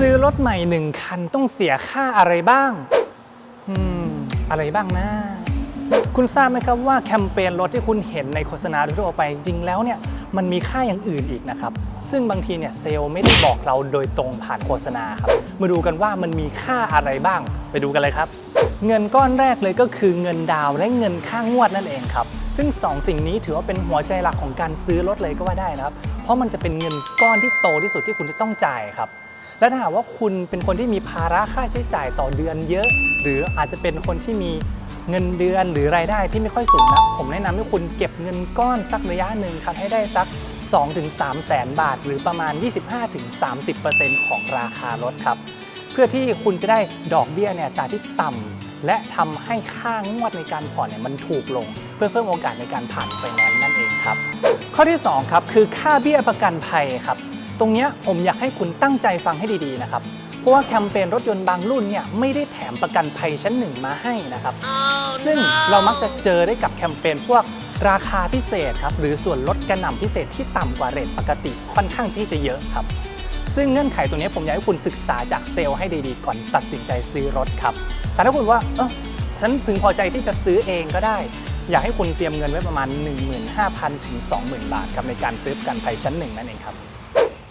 ซื้อรถใหม่หนึ่งคันต้องเสียค่าอะไรบ้าง อืม อะไรบ้างนะ คุณทราบไหมครับว่าแคมเปญรถที่คุณเห็นในโฆษณาทั่วไปจริงแล้วเนี่ยมันมีค่าอย่างอื่นอีกนะครับ ซึ่งบางทีเนี่ยเซลล์ไม่ได้บอกเราโดยตรงผ่านโฆษณาครับ มาดูกันว่ามันมีค่าอะไรบ้าง ไปดูกันเลยครับ เงินก้อนแรกเลยก็คือเงินดาวและเงินค่างวดนั่นเองครับ ซึ่งสองสิ่งนี้ถือว่าเป็นหัวใจหลักของการซื้อรถเลยก็ว่าได้นะครับ เพราะมันจะเป็นเงินก้อนที่โตที่สุดที่คุณจะต้องจ่ายครับ และถ้าหากว่าคุณเป็นคนที่มีภาระค่าใช้จ่ายต่อเดือนเยอะ หรืออาจจะเป็นคนที่มีเงินเดือนหรือรายได้ที่ไม่ค่อยสูงนะผมแนะนำให้คุณเก็บเงินก้อนสักระยะหนึ่งครับให้ได้สัก 2-3 แสนบาท หรือประมาณ 25-30%ของราคารถครับ เพื่อที่คุณจะได้ดอกเบี้ยเนี่ยจายที่ต่ำและทำให้ค่างวดในการผ่อนเนี่ยมันถูกลง เพื่อเพิ่มโอกาสในการผ่านไฟแนนซ์นั่นเองครับ ข้อที่ 2 ครับคือค่าเบี้ยประกันภัยครับ ตรงเนี้ยผมอยากให้คุณตั้งใจฟังให้ดีๆนะครับ เพราะว่าแคมเปญรถยนต์บางรุ่นเนี่ยไม่ได้แถมประกันภัยชั้นหนึ่งมาให้นะครับ ซึ่งเรามักจะเจอได้กับแคมเปญพวกราคาพิเศษครับหรือส่วนลดกระหน่ำพิเศษที่ต่ำกว่าเรทปกติค่อนข้างที่จะเยอะครับ ซึ่งเงื่อนไขตัวนี้ผมอยากให้คุณศึกษาจากเซลล์ให้ดีๆก่อนตัดสินใจซื้อรถครับ แต่ถ้าคุณว่าเออฉันพึงพอใจที่จะซื้อเองก็ได้ อยากให้คุณเตรียมเงินไว้ประมาณ 15,000 ถึง 20,000 บาทครับในการซื้อประกันภัยชั้นหนึ่งนั่นเองครับ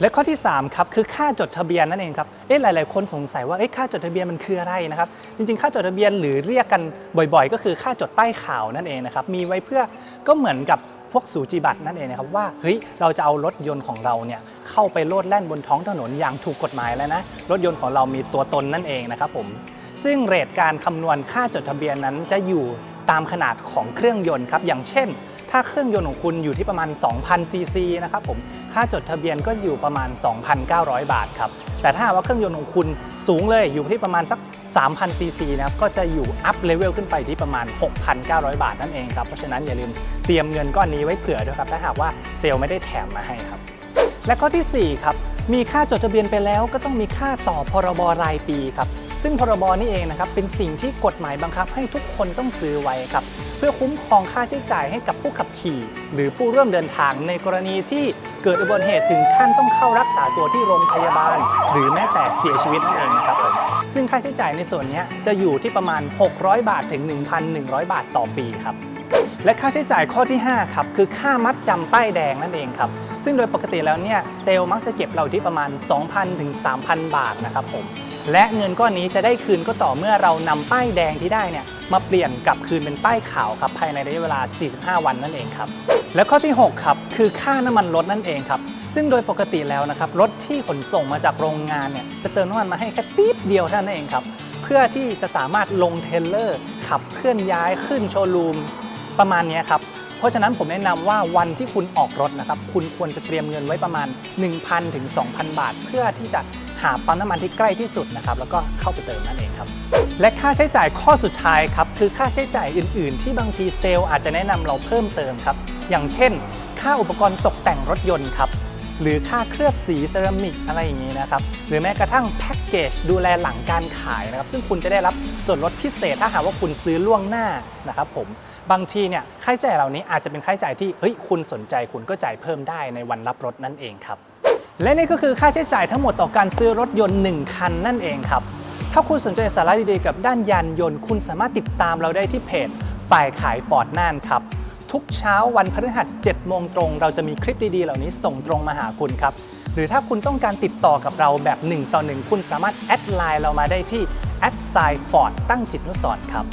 และข้อที่3ครับคือค่าจดทะเบียนนั่นเองครับเอ๊ะหลาย ๆ คนสงสัยว่าเอ๊ะค่าจดทะเบียนมันคืออะไรนะครับ จริง ๆ ค่าจดทะเบียนหรือเรียกกันบ่อย ๆ ก็คือค่าจดป้ายขาวนั่นเองนะครับ มีไว้เพื่อก็เหมือนกับพวกสูจิบัตรนั่นเองนะครับว่าเฮ้ยเราจะเอารถยนต์ของเราเนี่ยเข้าไปโลดแล่นบนท้องถนนอย่างถูกกฎหมายแล้วนะรถยนต์ของเรามีตัวตนนั่นเองนะครับผมซึ่งเรทการคำนวณค่าจดทะเบียนนั้นจะอยู่ตามขนาดของเครื่องยนต์ครับอย่างเช่น ถ้าเครื่องยนต์ของคุณอยู่ที่ประมาณ 2,000 ซีซีนะครับผม ค่าจดทะเบียนก็อยู่ประมาณ 2,900 บาทครับ แต่ถ้าว่าเครื่องยนต์ของคุณสูงเลยอยู่ที่ประมาณสัก 3,000 ซีซีนะครับ ก็จะอยู่อัพเลเวลขึ้นไปที่ประมาณ 6,900 บาทนั่นเองครับ เพราะฉะนั้นอย่าลืมเตรียมเงินก้อนนี้ไว้เผื่อด้วยครับ ถ้าหากว่าเซลล์ไม่ได้แถมมาให้ครับ และข้อทีสี่4 ครับ มีค่าจดทะเบียนไปแล้วก็ต้องมีค่าต่อพรบรายปีครับ ซึ่งพรบนี่เองนะครับเป็นสิ่งที่กฎหมายบังคับให้ทุกคนต้องซื้อไว้ครับเพื่อคุ้มครองค่าใช้จ่ายให้กับผู้ขับขี่ หรือผู้ร่วมเดินทางในกรณีที่เกิดอุบัติเหตุถึงขั้นต้องเข้ารักษาตัวที่โรงพยาบาล หรือแม้แต่เสียชีวิตนั่นเองนะครับผมซึ่งค่าใช้จ่ายในส่วนนี้จะอยู่ที่ประมาณ 600 บาทถึง 1,100 บาทต่อปีครับและค่าใช้จ่ายข้อที่ 5 ครับ คือค่ามัดจำป้ายแดงนั่นเองครับ ซึ่งโดยปกติแล้วเนี่ย เซลล์มักจะเก็บเราที่ประมาณ 2,000 ถึง 3,000 บาทนะครับผม และเงินก้อนนี้จะได้คืนก็ต่อเมื่อเรานำป้ายแดงที่ได้เนี่ยมาเปลี่ยนกลับคืนเป็นป้ายขาวครับภายในระยะเวลา 45 วันนั่นเองครับ และข้อที่ 6 ครับ คือค่าน้ำมันรถนั่นเองครับ ซึ่งโดยปกติแล้วนะครับรถที่ขนส่งมาจากโรงงานเนี่ยจะเติมน้ำมันมาให้แค่ปี๊บเดียวเท่านั้นเองครับ เพื่อที่จะสามารถลงเทรลเลอร์ ขับเคลื่อนย้ายขึ้นโชว์รูมประมาณเนี้ยครับ เพราะฉะนั้นผมแนะนำว่าวันที่คุณออกรถนะครับ คุณควรจะเตรียมเงินไว้ประมาณ 1,000ถึง2,000 บาท เพื่อที่จะ หาปั๊มน้ำมันที่ใกล้ที่สุดนะครับแล้วก็เข้าไปเติมนั่นเองครับ และค่าใช้จ่ายข้อสุดท้ายครับคือค่าใช้จ่ายอื่น ๆ ที่บางทีเซลล์อาจจะแนะนำเราเพิ่มเติมครับ อย่างเช่น ค่าอุปกรณ์ตกแต่งรถยนต์ครับหรือค่าเคลือบสีเซรามิกอะไรอย่างนี้นะครับ หรือแม้กระทั่งแพ็กเกจดูแลหลังการขายนะครับ ซึ่งคุณจะได้รับส่วนลดพิเศษถ้าหากว่าคุณซื้อล่วงหน้านะครับผม บางทีเนี่ยค่าใช้จ่ายเหล่านี้อาจจะเป็นค่าใช้จ่ายที่เฮ้ยคุณสนใจคุณก็จ่ายเพิ่มได้ในวันรับรถนั่นเองครับ และนี่ก็คือค่าใช้จ่ายทั้งหมดต่อการซื้อรถยนต์ 1 คันนั่นเองครับ ถ้าคุณสนใจสาระดีๆกับด้านยานยนต์ คุณสามารถติดตามเราได้ที่เพจฝ่ายขายฟอร์ดน่านครับ ทุกเช้าวันพฤหัส7โมงตรง เราจะมีคลิปดีๆ เหล่านี้ส่งตรงมาหาคุณครับ หรือถ้าคุณต้องการติดต่อกับเราแบบ 1 ต่อ 1 คุณสามารถแอดไลน์เรามาได้ที่แอดไซฟอร์ดตั้งจิตนุสรครับ